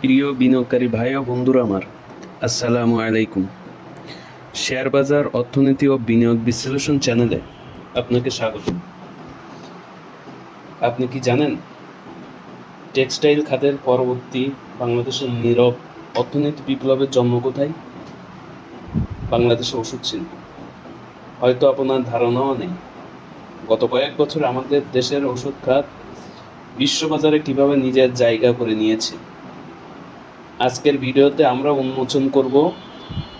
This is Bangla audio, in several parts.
প্রিয় বিনিয়োগকারী ভাই ও বন্ধুরা আমার, আসসালামু আলাইকুম। শেয়ার বাজার অর্থনীতি ও বিনিয়োগ বিশ্লেষণ চ্যানেলে আপনাকে স্বাগত। আপনি কি জানেন, টেক্সটাইল খাতের পরবর্তী বাংলাদেশের নীরব অর্থনীতি বিপ্লবের জন্ম কোথায়? বাংলাদেশে ওষুধ শিল্প। হয়তো আপনার ধারণাও নেই। গত কয়েক বছর আমাদের দেশের ওষুধ খাত বিশ্ববাজারে কীভাবে নিজের জায়গা করে নিয়েছে আজকের ভিডিওতে আমরা উন্মোচন করব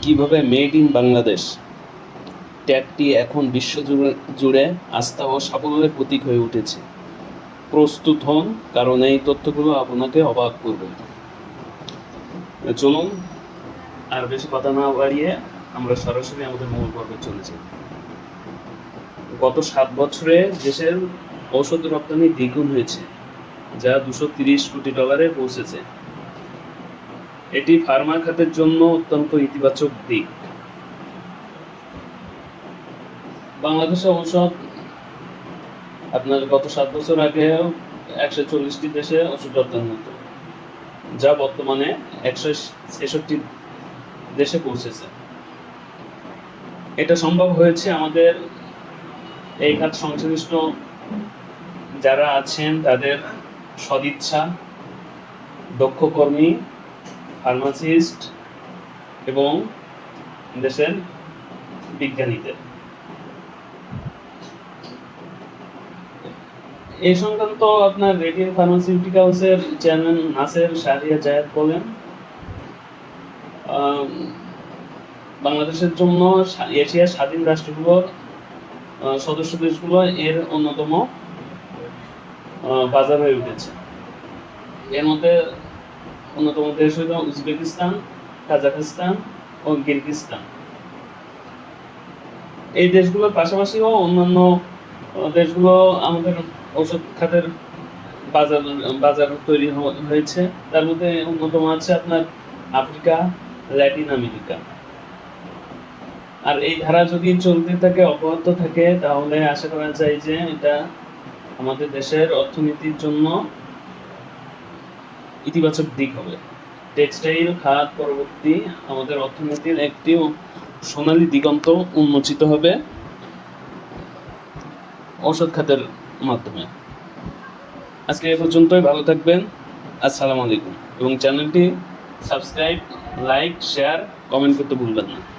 কীভাবে মেড ইন বাংলাদেশ ট্যাগটি এখন বিশ্ব জুড়ে আস্থা ও সাফল্যের প্রতীক হয়ে উঠেছে। প্রস্তুত হন, কারণ এই তথ্যগুলো আপনাকে অবাক করবে। চলুন, আর বেশি কথা না বাড়িয়ে আমরা সরাসরি আমাদের মূল পর্বে চলেছি গত সাত বছরে দেশের ঔষধ রপ্তানি দ্বিগুণ হয়েছে, যা দুশো তিরিশ কোটি ডলারে পৌঁছেছে। এটি ফার্মা খাতের জন্য অত্যন্ত ইতিবাচক দিক। বাংলাদেশে ঔষধ, আপনার গত সাত বছর আগে একশো চল্লিশটি দেশে ওষুধ রপ্তানি হতো, যা বর্তমানে একশো ছেষট্টি দেশে পৌঁছেছে। এটা সম্ভব হয়েছে আমাদের এই খাত সংশ্লিষ্ট যারা আছেন, তাদের সদিচ্ছা, দক্ষ কর্মী ফার্মাসিস্ট এবং দেশের বিজ্ঞানীদের। এই সংক্রান্ত আপনার রেডিও ফার্মাসিউটিক্যালসের চেয়ারম্যান নাসের শাহরিয়া জায়েদ বলেন বাংলাদেশের জন্য এশিয়ার স্বাধীন রাষ্ট্রগুলোর সদস্য দেশগুলো এর অন্যতম বাজার হয়ে উঠেছে। এর মধ্যে অন্যতম দেশ হইল উজবেকিস্তান, কাজাখস্তান ও কিরগিস্তান এই দেশগুলোর পাশাপাশিও অন্যান্য দেশগুলো আমাদের ঔষধ খাতের বাজার বাজার তৈরি হয়েছে। তার মধ্যে অন্যতম আছে আপনার আফ্রিকা, ল্যাটিন আমেরিকা। আর এই ধারা যদি চলতে থাকে, অব্যাহত থাকে, তাহলে আশা করা যায় যে এটা আমাদের দেশের অর্থনীতির জন্য ইতিবাচক দিক হবে। টেক্সটাইল, খাত পরবর্তী আমাদের অর্থনীতির একটি সোনালী দিগন্ত উন্মোচিত হবে ঔষধ খাতের মাধ্যমে। আজকে এ পর্যন্তই, ভালো থাকবেন, আসসালামু আলাইকুম। এবং চ্যানেলটি সাবস্ক্রাইব, লাইক, শেয়ার, কমেন্ট করতে ভুলবেন না।